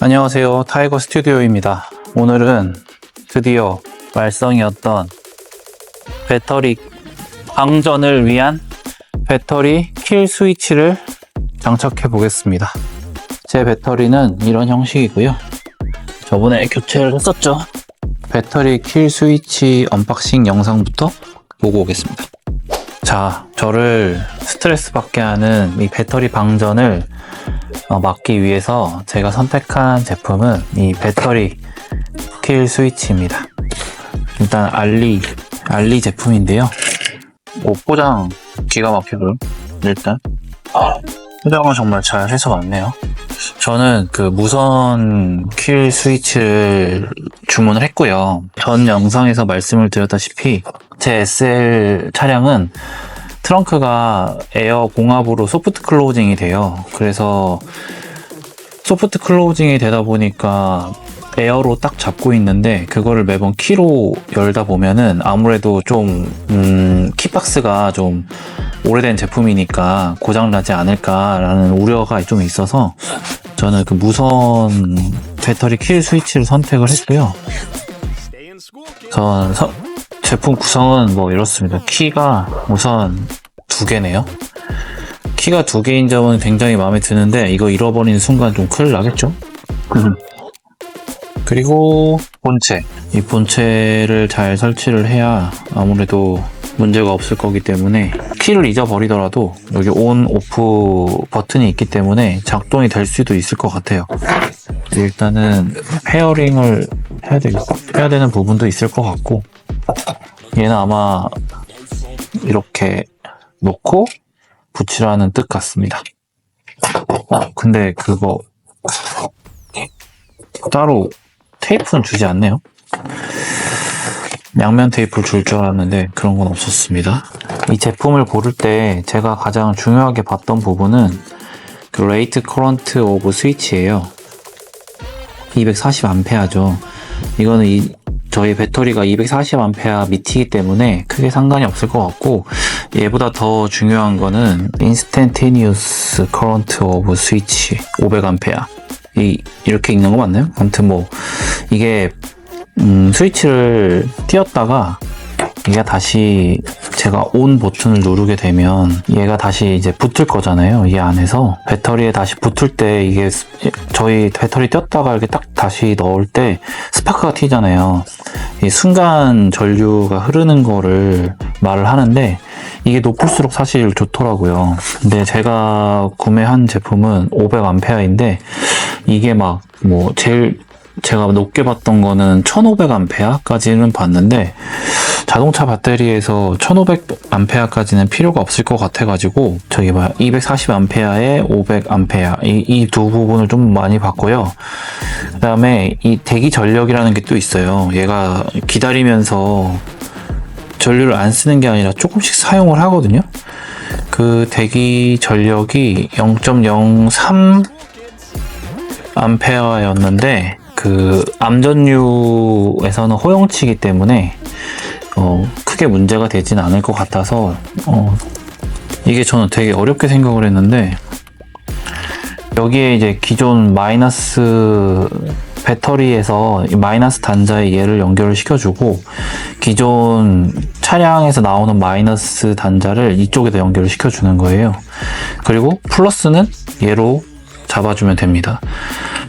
안녕하세요. 타이거 스튜디오입니다. 오늘은 드디어 말썽이었던 배터리 방전을 위한 배터리 킬 스위치를 장착해 보겠습니다. 제 배터리는 이런 형식이고요. 저번에 교체를 했었죠. 배터리 킬 스위치 언박싱 영상부터 보고 오겠습니다. 자, 저를 스트레스 받게 하는 이 배터리 방전을 어, 막기 위해서 제가 선택한 제품은 이 배터리 킬 스위치입니다. 일단 알리, 알리 제품인데요. 오, 포장 기가 막히고요. 일단. 포장은 정말 잘 해서 왔네요. 저는 그 무선 킬 스위치를 주문을 했고요. 전 영상에서 말씀을 드렸다시피 제 SL 차량은 트렁크가 에어 공합으로 소프트 클로징이 돼요. 그래서 소프트 클로징이 되다 보니까 에어로 딱 잡고 있는데 그거를 매번 키로 열다 보면은 아무래도 좀 음, 키박스가 좀 오래된 제품이니까 고장 나지 않을까라는 우려가 좀 있어서 저는 그 무선 배터리 킬 스위치를 선택을 했고요. 전 서- 제품 구성은 뭐 이렇습니다. 키가 우선 두 개네요. 키가 두 개인 점은 굉장히 마음에 드는데 이거 잃어버리는 순간 좀 큰일 나겠죠? 그리고 본체. 이 본체를 잘 설치를 해야 아무래도 문제가 없을 거기 때문에 키를 잊어버리더라도 여기 온, 오프 버튼이 있기 때문에 작동이 될 수도 있을 것 같아요. 일단은 페어링을 해야 되겠 해야 되는 부분도 있을 것 같고 얘는 아마 이렇게 놓고 붙이라는 뜻 같습니다. 어, 근데 그거 따로 테이프는 주지 않네요. 양면 테이프를 줄 줄 알았는데 그런 건 없었습니다. 이 제품을 고를 때 제가 가장 중요하게 봤던 부분은 그 레이트 커런트 오브 스위치예요. 240A죠. 이거는 이 저희 배터리가 240A 밑이기 때문에 크게 상관이 없을 것 같고 얘보다 더 중요한 거는 인스텐테니우스 커런트 오브 스위치 500A 이 이렇게 읽는 거 맞나요? 아무튼 뭐 이게 음, 스위치를 띄었다가 얘가 다시 제가 온 버튼을 누르게 되면 얘가 다시 이제 붙을 거잖아요. 이 안에서 배터리에 다시 붙을 때 이게 스- 저희 배터리 띄었다가 이렇게 딱 다시 넣을 때 스파크가 튀잖아요. 이 순간 전류가 흐르는 거를 말을 하는데 이게 높을수록 사실 좋더라고요. 근데 제가 구매한 제품은 500A인데 이게 막 뭐 제일 제가 높게 봤던 거는 1500A까지는 봤는데 자동차 배터리에서 1500A까지는 필요가 없을 것 같아가지고 저기 뭐야 240A에 500A 이두 부분을 좀 많이 봤고요. 그 다음에 이 대기 전력이라는 게 또 있어요. 얘가 기다리면서 전류를 안 쓰는 게 아니라 조금씩 사용을 하거든요. 그 대기 전력이 0.03 암페어였는데 그 암전류에서는 호용치기 때문에 어, 크게 문제가 되진 않을 것 같아서 어, 이게 저는 되게 어렵게 생각을 했는데 여기에 이제 기존 마이너스 배터리에서 이 마이너스 단자에 얘를 연결을 시켜주고 기존 차량에서 나오는 마이너스 단자를 이쪽에다 연결을 시켜주는 거예요. 그리고 플러스는 얘로 잡아주면 됩니다.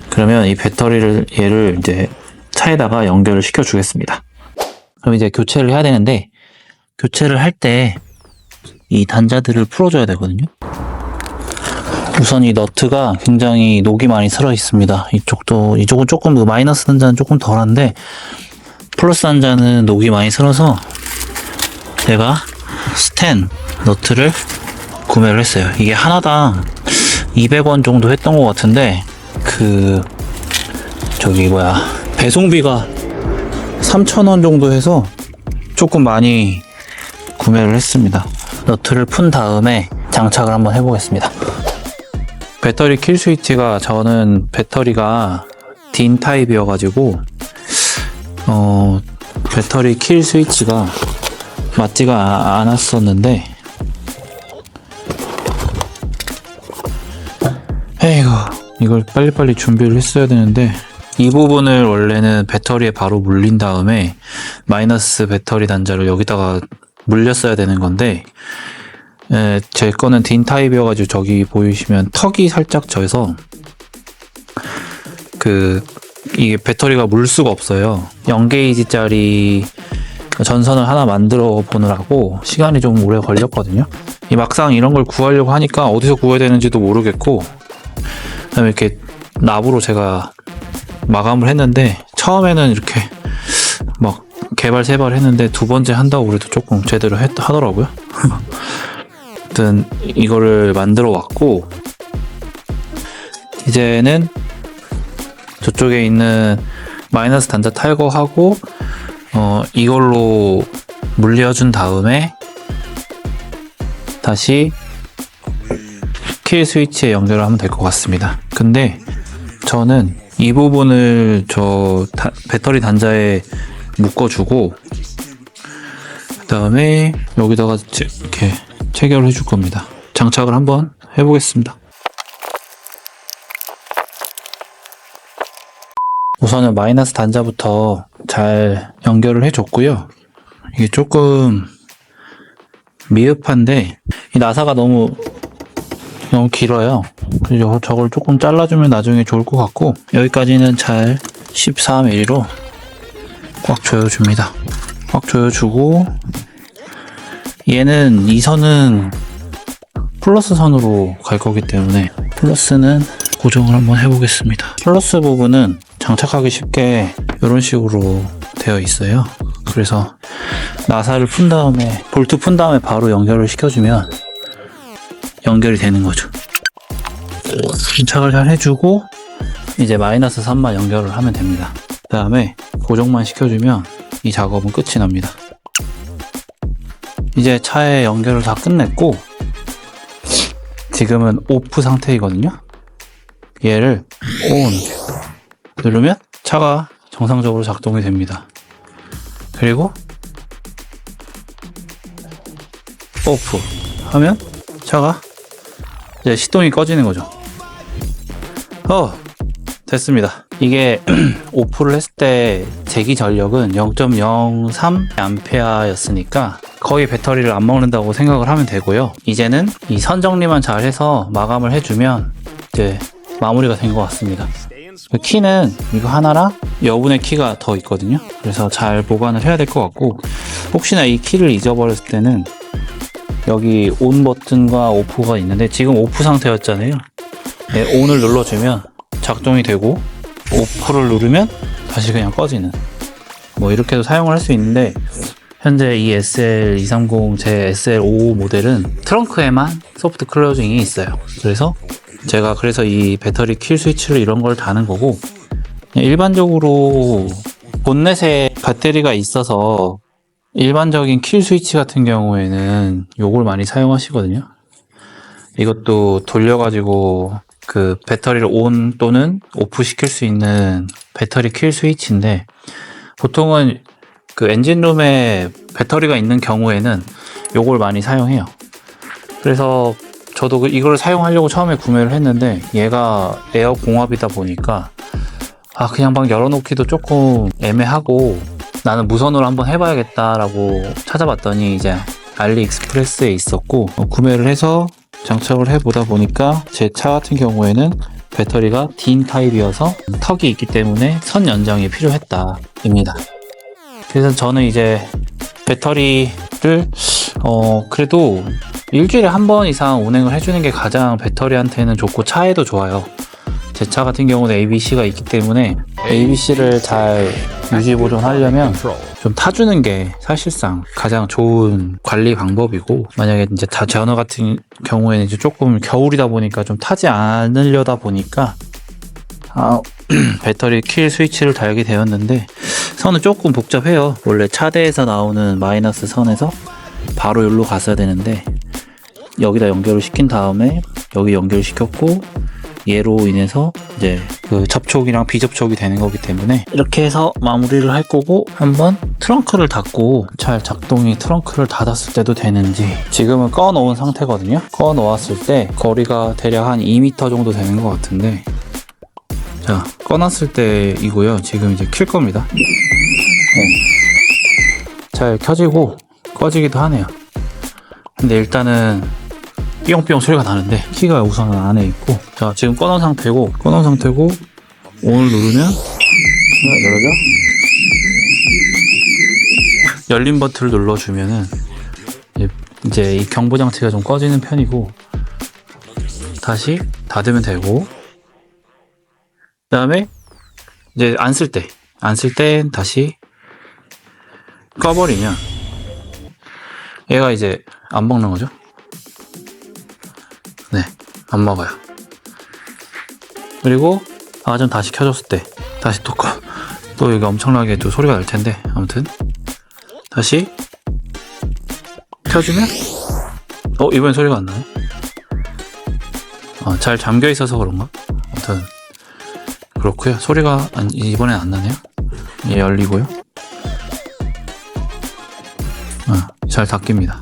그러면 이 배터리를 얘를 이제 차에다가 연결을 시켜 주겠습니다. 그럼 이제 교체를 해야 되는데 교체를 할 때 이 단자들을 풀어줘야 되거든요. 우선 이 너트가 굉장히 녹이 많이 슬어 있습니다. 이쪽도 이쪽은 조금 그 마이너스 단자는 조금 덜한데 플러스 단자는 녹이 많이 슬어서 제가 스텐 너트를 구매를 했어요. 이게 하나당 200원 정도 했던 것 같은데 그 저기 뭐야 배송비가 3,000원 정도 해서 조금 많이 구매를 했습니다. 너트를 푼 다음에 장착을 한번 해보겠습니다. 배터리 킬 스위치가 저는 배터리가 딘 타입이어가지고 어 배터리 킬 스위치가 맞지가 않았었는데 에이구 이걸 빨리빨리 준비를 했어야 되는데 이 부분을 원래는 배터리에 바로 물린 다음에 마이너스 배터리 단자를 여기다가 물렸어야 되는 건데 에, 제 거는 딘 타입이어가지고 저기 보이시면 턱이 살짝 져서 그 이게 배터리가 물 수가 없어요. 0게이지짜리 전선을 하나 만들어 보느라고 시간이 좀 오래 걸렸거든요. 이 막상 이런 걸 구하려고 하니까 어디서 구해야 되는지도 모르겠고 그 다음에 이렇게 납으로 제가 마감을 했는데 처음에는 이렇게 막 개발 세발 했는데 두 번째 한다고 그래도 조금 제대로 했, 하더라고요. 아무튼 이거를 만들어 왔고 이제는 저쪽에 있는 마이너스 단자 탈거하고 어 이걸로 물려준 다음에 다시 킬 스위치에 연결을 하면 될 것 같습니다. 근데 저는 이 부분을 저 다- 배터리 단자에 묶어주고 그 다음에 여기다가 제- 이렇게 체결을 해줄 겁니다. 장착을 한번 해보겠습니다. 우선은 마이너스 단자부터 잘 연결을 해줬고요. 이게 조금 미흡한데 이 나사가 너무 너무 길어요. 그래서 저걸 조금 잘라주면 나중에 좋을 것 같고 여기까지는 잘 14mm로 꽉 조여줍니다. 꽉 조여주고 얘는 이 선은 플러스 선으로 갈 거기 때문에 플러스는 고정을 한번 해보겠습니다. 플러스 부분은 장착하기 쉽게 이런 식으로 되어 있어요. 그래서 나사를 푼 다음에 볼트 푼 다음에 바로 연결을 시켜주면 연결이 되는 거죠. 장착을 잘 해주고 이제 마이너스 3만 연결을 하면 됩니다. 그 다음에 고정만 시켜주면 이 작업은 끝이 납니다. 이제 차에 연결을 다 끝냈고 지금은 오프 상태이거든요. 얘를 ON 누르면 차가 정상적으로 작동이 됩니다. 그리고 오프 하면 차가 이제 시동이 꺼지는 거죠. 어, 됐습니다. 이게 오프를 했을 때 제기 전력은 0.03A였으니까 거의 배터리를 안 먹는다고 생각을 하면 되고요. 이제는 이 선 정리만 잘 해서 마감을 해주면 이제 마무리가 된 것 같습니다. 그 키는 이거 하나랑 여분의 키가 더 있거든요. 그래서 잘 보관을 해야 될 것 같고 혹시나 이 키를 잊어버렸을 때는 여기 온 버튼과 오프가 있는데 지금 오프 상태였잖아요. 네, 온을 눌러주면 작동이 되고 오프를 누르면 다시 그냥 꺼지는 뭐 이렇게도 사용을 할 수 있는데 현재 이 SL230 제 SL55 모델은 트렁크에만 소프트 클로징이 있어요. 그래서 제가 그래서 이 배터리 킬 스위치를 이런 걸 다는 거고 일반적으로 본넷에 배터리가 있어서 일반적인 킬 스위치 같은 경우에는 요걸 많이 사용하시거든요. 이것도 돌려가지고 그 배터리를 온 또는 오프 시킬 수 있는 배터리 킬 스위치인데 보통은 그 엔진룸에 배터리가 있는 경우에는 요걸 많이 사용해요. 그래서 저도 그- 이걸 사용하려고 처음에 구매를 했는데 얘가 에어 공합이다 보니까 아 그냥 막 열어놓기도 조금 애매하고 나는 무선으로 한번 해봐야겠다라고 찾아봤더니 이제 알리익스프레스에 있었고 어, 구매를 해서 장착을 해보다 보니까 제 차 같은 경우에는 배터리가 딘 타입이어서 턱이 있기 때문에 선 연장이 필요했다 입니다. 그래서 저는 이제 배터리를 어 그래도 일주일에 한 번 이상 운행을 해주는 게 가장 배터리한테는 좋고 차에도 좋아요. 제 차 같은 경우는 ABC가 있기 때문에 ABC를 잘 유지 보존하려면 좀 타주는 게 사실상 가장 좋은 관리 방법이고 만약에 이제 다 전어 같은 경우에는 이제 조금 겨울이다 보니까 좀 타지 않으려다 보니까 아, 배터리 킬 스위치를 달게 되었는데 선은 조금 복잡해요. 원래 차대에서 나오는 마이너스 선에서 바로 여기로 갔어야 되는데 여기다 연결을 시킨 다음에 여기 연결시켰고 얘로 인해서 이제 그 접촉이랑 비접촉이 되는 거기 때문에 이렇게 해서 마무리를 할 거고 한번 트렁크를 닫고 잘 작동이 트렁크를 닫았을 때도 되는지 지금은 꺼 놓은 상태거든요 꺼 놓았을 때 거리가 대략 한 2m 정도 되는 것 같은데 자, 꺼놨을 때이고요. 지금 이제 킬 겁니다. 네. 잘 켜지고 꺼지기도 하네요. 근데 일단은 삐용삐용 소리가 나는데 키가 우선 안에 있고. 자 지금 꺼놓은 상태고. 꺼놓은 상태고. 온을 누르면 열어져 열린 버튼을 눌러주면은 이제- 이 경보 장치가 좀 꺼지는 편이고. 다시 닫으면 되고. 그 다음에 이제 안 쓸 때 안 쓸 땐 다시 꺼버리면 얘가 이제 안 먹는 거죠? 네, 안 먹어요. 그리고 아까 전 다시 켜줬을 때 다시 또 꺼. 또 이게 엄청나게 또 소리가 날 텐데 아무튼 다시 켜주면 어 이번엔 소리가 안 나네. 어, 잘 잠겨 있어서 그런가? 아무튼 그렇고요. 소리가 안- 이번엔 안 나네요. 얘 열리고요. 어, 잘 닫힙니다.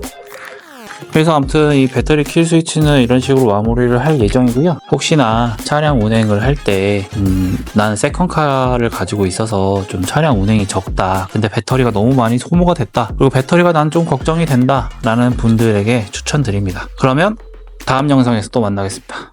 그래서 아무튼 이 배터리 킬 스위치는 이런 식으로 마무리를 할 예정이고요. 혹시나 차량 운행을 할 때, 음, 나는 세컨카를 가지고 있어서 좀 차량 운행이 적다. 근데 배터리가 너무 많이 소모가 됐다. 그리고 배터리가 난 좀 걱정이 된다. 라는 분들에게 추천드립니다. 그러면 다음 영상에서 또 만나겠습니다.